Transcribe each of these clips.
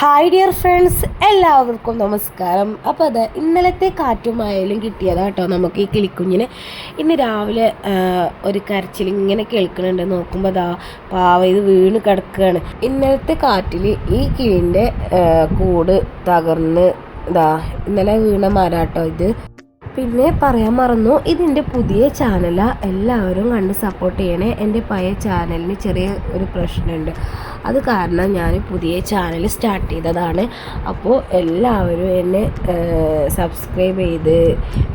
Hi dear friends എല്ലാവർക്കും നമസ്കാരം. അപ്പോൾ അത് ഇന്നലത്തെ കാറ്റുമായാലും കിട്ടിയതാട്ടോ നമുക്ക് ഈ കിളിക്കുഞ്ഞിന്. ഇന്ന് രാവിലെ ഒരു കരച്ചിൽ ഇങ്ങനെ കേൾക്കുന്നുണ്ട് നോക്കുമ്പോൾ അതാ പാവ ഇത് വീണ് കിടക്കുകയാണ് ഇന്നലത്തെ കാറ്റിൽ ഈ കിളിന്റെ കൂട് തകർന്ന് ഇതാ ഇന്നലെ വീണ മരാട്ടോ ഇത്. പിന്നെ പറയാൻ മറന്നു ഇതിന്റെ പുതിയ ചാനലാണ് എല്ലാവരും കണ്ട് സപ്പോർട്ട് ചെയ്യണേ. എന്റെ പഴയ ചാനലിന് ചെറിയ ഒരു പ്രശ്നമുണ്ട്. അത് കാരണം ഞാൻ പുതിയ ചാനൽ സ്റ്റാർട്ട് ചെയ്തതാണ്. അപ്പോൾ എല്ലാവരും എന്നെ സബ്സ്ക്രൈബ് ചെയ്ത്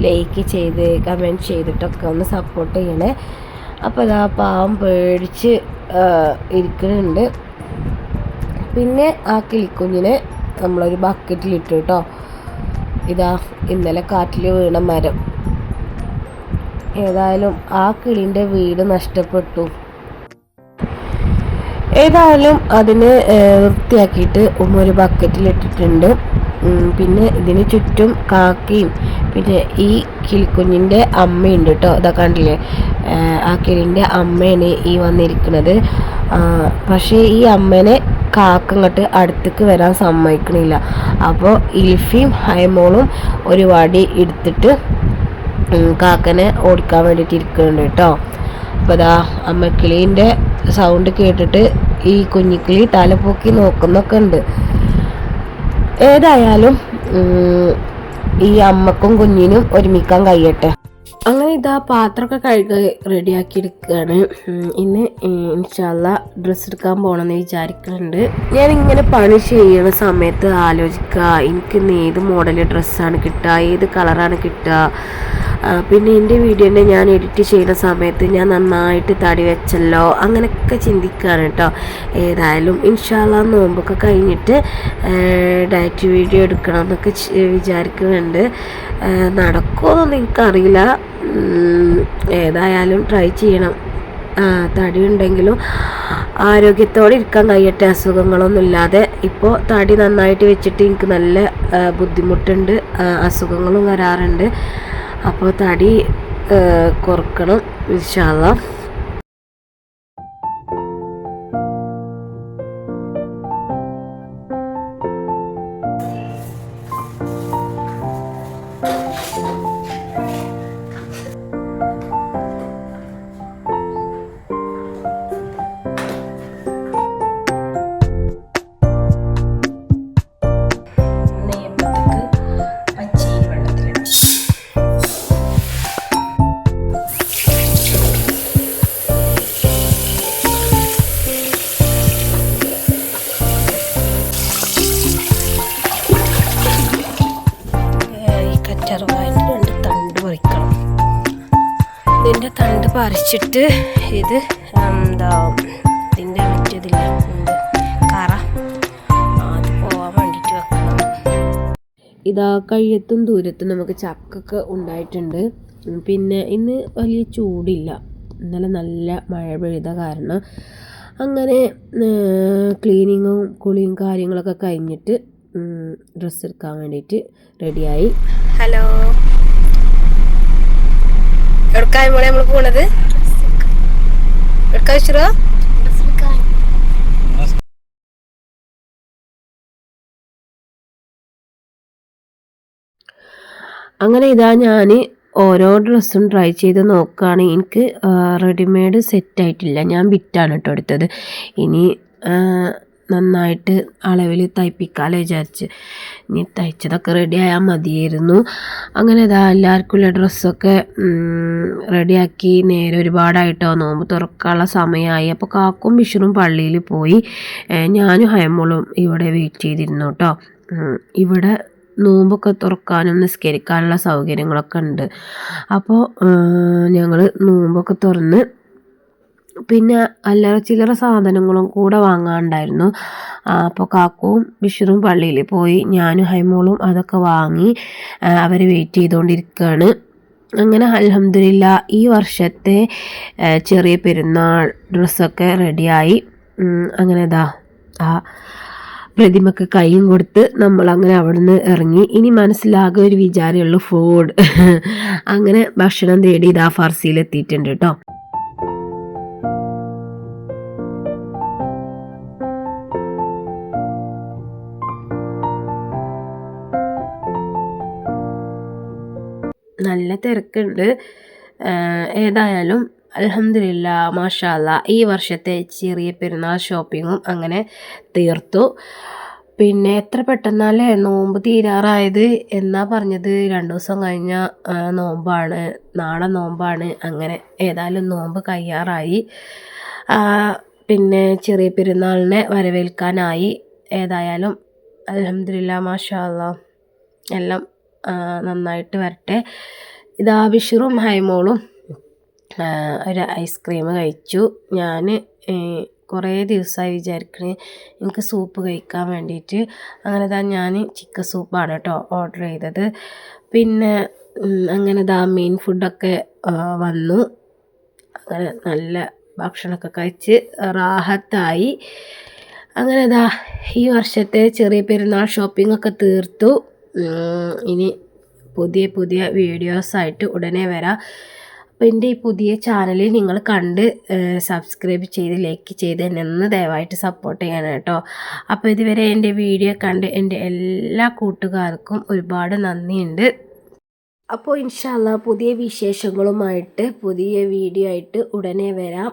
ലൈക്ക് ചെയ്ത് കമന്റ് ചെയ്തിട്ടൊക്കെ ഒന്ന് സപ്പോർട്ട് ചെയ്യണേ. അപ്പോൾ അതാ പാവം പേടിച്ച് ഇരിക്കുന്നുണ്ട് പിന്നെ ആ കിളിക്കുഞ്ഞിനെ നമ്മളൊരു ബക്കറ്റിലിട്ടു കേട്ടോ. ഇതാ ഇന്നലെ കാറ്റിൽ വീണ മരം. ഏതായാലും ആ കിളിന്റെ വീട് നഷ്ടപ്പെട്ടു. ഏതായാലും അതിനെ വൃത്തിയാക്കിയിട്ട് ഉമ്മ ഒരു ബക്കറ്റിലിട്ടിട്ടുണ്ട് പിന്നെ ഇതിന് ചുറ്റും കാക്കയും പിന്നെ ഈ കിളിക്കുഞ്ഞിന്റെ അമ്മയുണ്ട് കേട്ടോ അതാ കണ്ടില്ലേ? ആ കിളിന്റെ അമ്മയാണ് ഈ വന്നിരിക്കുന്നത്. പക്ഷേ ഈ അമ്മേനെ കാക്ക ഇങ്ങോട്ട് അടുത്തേക്ക് വരാൻ സമ്മതിക്കണില്ല. അപ്പോൾ ഇൽഫിയും ഹൈമോളും ഒരു വടി എടുത്തിട്ട് കാക്കനെ ഓടിക്കാൻ വേണ്ടിയിട്ട് ഇരിക്കുന്നുണ്ട് കേട്ടോ. അപ്പോൾ ദാ അമ്മക്കിളീന്റെ സൗണ്ട് കേട്ടിട്ട് ഈ കുഞ്ഞിക്കിളി തലപ്പൊക്കി നോക്കുന്നൊക്കെ ഉണ്ട്. ഏതായാലും ഈ അമ്മക്കും കുഞ്ഞിനും ഒരുമിക്കാൻ കഴിയട്ടെ. അങ്ങനെ ഇതാ പാത്രമൊക്കെ കഴുകി റെഡിയാക്കി എടുക്കുകയാണ്. ഇന്ന് ഇൻഷാല്ല ഡ്രസ്സ് എടുക്കാൻ പോകണമെന്ന് വിചാരിക്കുന്നുണ്ട് ഞാൻ ഇങ്ങനെ പണി ചെയ്യുന്ന സമയത്ത് ആലോചിക്കുക എനിക്ക് ഇന്ന് ഏത് മോഡൽ ഡ്രസ്സാണ് കിട്ടുക ഏത് കളറാണ് കിട്ടുക. പിന്നെ എന്റെ വീഡിയോനെ ഞാൻ എഡിറ്റ് ചെയ്യുന്ന സമയത്ത് ഞാൻ നന്നായിട്ട് തടി വെച്ചല്ലോ അങ്ങനെയൊക്കെ ചിന്തിക്കുകയാണ് കേട്ടോ ഏതായാലും ഇൻഷാല്ല നോമ്പൊക്കെ കഴിഞ്ഞിട്ട് ഡയറ്റ് വീഡിയോ എടുക്കണം എന്നൊക്കെ വിചാരിക്കുന്നുണ്ട് നടക്കുമോ എന്നൊന്നും എനിക്കറിയില്ല. ഏതായാലും ട്രൈ ചെയ്യണം. തടി ഉണ്ടെങ്കിലും ആരോഗ്യത്തോടെ ഇരിക്കാൻ കഴിയട്ടെ അസുഖങ്ങളൊന്നും ഇല്ലാതെ ഇപ്പോൾ തടി നന്നായിട്ട് വെച്ചിട്ട് എനിക്ക് നല്ല ബുദ്ധിമുട്ടുണ്ട് അസുഖങ്ങളും വരാറുണ്ട്. അപ്പോൾ തടി കുറക്കണം ഇൻഷാല്ല ഇതിന്റെ തണ്ട് പറിച്ചിട്ട് ഇത് എന്താ ഇതിന്റെ മറ്റേതില്ല കറ. അത് പോവാൻ വേണ്ടിയിട്ട് വെക്കണം. ഇതാ കഴിയത്തും ദൂരത്തും നമുക്ക് ചക്കൊക്കെ ഉണ്ടായിട്ടുണ്ട്. പിന്നെ ഇന്ന് വലിയ ചൂടില്ല. ഇന്നലെ നല്ല മഴ പെയ്ത കാരണം അങ്ങനെ ക്ലീനിങ്ങും കുളിയും കാര്യങ്ങളൊക്കെ കഴിഞ്ഞിട്ട് ഡ്രസ്സ് എടുക്കാൻ വേണ്ടിയിട്ട് റെഡിയായി ഹലോ. എവിടക്കായ മോളെ നമ്മൾ പോണത്? എവിടക്കാ വെച്ചിരോ അങ്ങനെ ഇതാ ഞാൻ ഓരോ ഡ്രസ്സും ട്രൈ ചെയ്ത് നോക്കുകയാണ് എനിക്ക് റെഡിമെയ്ഡ് സെറ്റായിട്ടില്ല ഞാൻ ബിറ്റാണ് കേട്ടോ എടുത്തത്. ഇനി നന്നായിട്ട് അളവിൽ തയ്പ്പിക്കാമല്ലോ വിചാരിച്ച്. ഇനി തയ്ച്ചതൊക്കെ റെഡി ആയാൽ മതിയായിരുന്നു. അങ്ങനെ ഇതാ എല്ലാവർക്കുള്ള ഡ്രസ്സൊക്കെ റെഡിയാക്കി നേരെ ഒരുപാടായിട്ടോ. നോമ്പ് തുറക്കാനുള്ള സമയമായി. അപ്പോൾ കാക്കും ബിഷറും പള്ളിയിൽ പോയി. ഞാനും ഹയമോളും ഇവിടെ വെയിറ്റ് ചെയ്തിരുന്നു കേട്ടോ ഇവിടെ നോമ്പൊക്കെ തുറക്കാനും നിസ്കരിക്കാനുള്ള സൗകര്യങ്ങളൊക്കെ ഉണ്ട്. അപ്പോൾ ഞങ്ങൾ നോമ്പൊക്കെ തുറന്ന് പിന്നെ അല്ലറ ചില്ലറ സാധനങ്ങളും കൂടെ വാങ്ങാനുണ്ടായിരുന്നു അപ്പോൾ കാക്കവും ബിഷറും പള്ളിയിൽ പോയി. ഞാനും ഹൈമോളും അതൊക്കെ വാങ്ങി അവരെ വെയിറ്റ് ചെയ്തുകൊണ്ടിരിക്കുകയാണ് അങ്ങനെ അലഹമില്ല ഈ വർഷത്തെ ചെറിയ പെരുന്നാൾ ഡ്രസ്സൊക്കെ റെഡിയായി. അങ്ങനെ ഇതാ ആ പ്രതിമക്ക് കൈയും കൊടുത്ത് നമ്മൾ അങ്ങനെ അവിടുന്ന് ഇറങ്ങി. ഇനി മനസ്സിലാകെ ഒരു വിചാരമുള്ളൂ ഫുഡ്. അങ്ങനെ ഭക്ഷണം തേടി ഇതാ ഫർസിയിൽ എത്തിയിട്ടുണ്ട് കേട്ടോ നല്ല തിരക്കുണ്ട്. ഏതായാലും അലഹമില്ല മാഷാല്ല ഈ വർഷത്തെ ചെറിയ പെരുന്നാൾ ഷോപ്പിങ്ങും അങ്ങനെ തീർത്തു. പിന്നെ എത്ര പെട്ടെന്നല്ലേ നോമ്പ് തീരാറായത് എന്നാ പറഞ്ഞത്? രണ്ടു ദിവസം കഴിഞ്ഞ നോമ്പാണ്. നാളെ നോമ്പാണ്. അങ്ങനെ ഏതായാലും നോമ്പ് കയ്യാറായി പിന്നെ ചെറിയ പെരുന്നാളിനെ വരവേൽക്കാനായി. ഏതായാലും അലഹമില്ല മാഷാല്ല എല്ലാം നന്നായിട്ട് വരട്ടെ. ഇതാ ബിഷറും ഹൈമോളും ഒരു ഐസ്ക്രീം കഴിച്ചു. ഞാൻ കുറേ ദിവസമായി വിചാരിക്കണേ എനിക്ക് സൂപ്പ് കഴിക്കാൻ വേണ്ടിയിട്ട് അങ്ങനെ താ ഞാൻ ചിക്കൻ സൂപ്പാണ് കേട്ടോ ഓർഡർ ചെയ്തത്. പിന്നെ അങ്ങനെ ദാ മെയിൻ ഫുഡൊക്കെ വന്നു. അങ്ങനെ നല്ല ഭക്ഷണമൊക്കെ കഴിച്ച് റാഹത്തായി. അങ്ങനെ ദാ ഈ വർഷത്തെ ചെറിയ പെരുന്നാൾ ഷോപ്പിംഗ് ഒക്കെ തീർത്തു. ഇനി പുതിയ പുതിയ വീഡിയോസായിട്ട് ഉടനെ വരാം. അപ്പോൾ എന്റെ ഈ പുതിയ ചാനൽ നിങ്ങൾ കണ്ട് സബ്സ്ക്രൈബ് ചെയ്ത് ലൈക്ക് ചെയ്ത് എന്നെ ഒന്ന് ദയവായിട്ട് സപ്പോർട്ട് ചെയ്യണം കേട്ടോ. അപ്പോൾ ഇതുവരെ എന്റെ വീഡിയോ കണ്ട് എന്റെ എല്ലാ കൂട്ടുകാർക്കും ഒരുപാട് നന്ദിയുണ്ട്. അപ്പോൾ ഇൻഷാല്ല പുതിയ വിശേഷങ്ങളുമായിട്ട് പുതിയ വീഡിയോ ആയിട്ട് ഉടനെ വരാം.